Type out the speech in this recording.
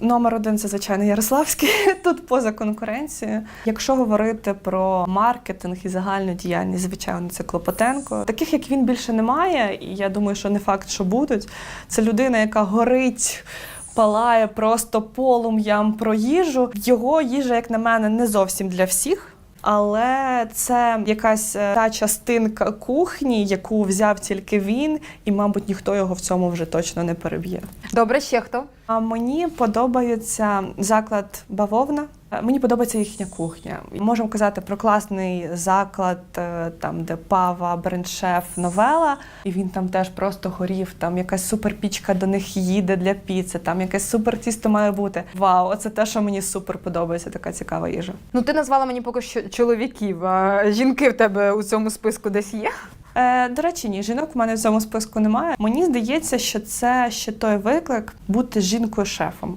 Номер один це звичайно Ярославський. Тут поза конкуренцією. Якщо говорити про маркетинг і загальну діяльність, звичайно, це Клопотенко. Таких як він більше немає, і я думаю, що не факт, що будуть. Це людина, яка горить. Палає просто полум'ям про їжу. Його їжа, як на мене, не зовсім для всіх. Але це якась е, та частинка кухні, яку взяв тільки він, і, мабуть, ніхто його в цьому вже точно не переб'є. Добре, ще хто? А мені подобається заклад бавовна. Е, Мені подобається їхня кухня. Можемо казати про класний заклад, е, там де пава, брендшеф, новела, і він там теж просто горів. Там якась суперпічка до них їде для піци, там якесь супер тісто має бути. Вау, це те, що мені супер подобається. Така цікава їжа. Ну, ти назвала мені поки що чоловіків. А жінки в тебе у цьому списку десь є? Е, до речі, ні, жінок у мене в цьому списку немає. Мені здається, що це ще той виклик бути жінкою шефом.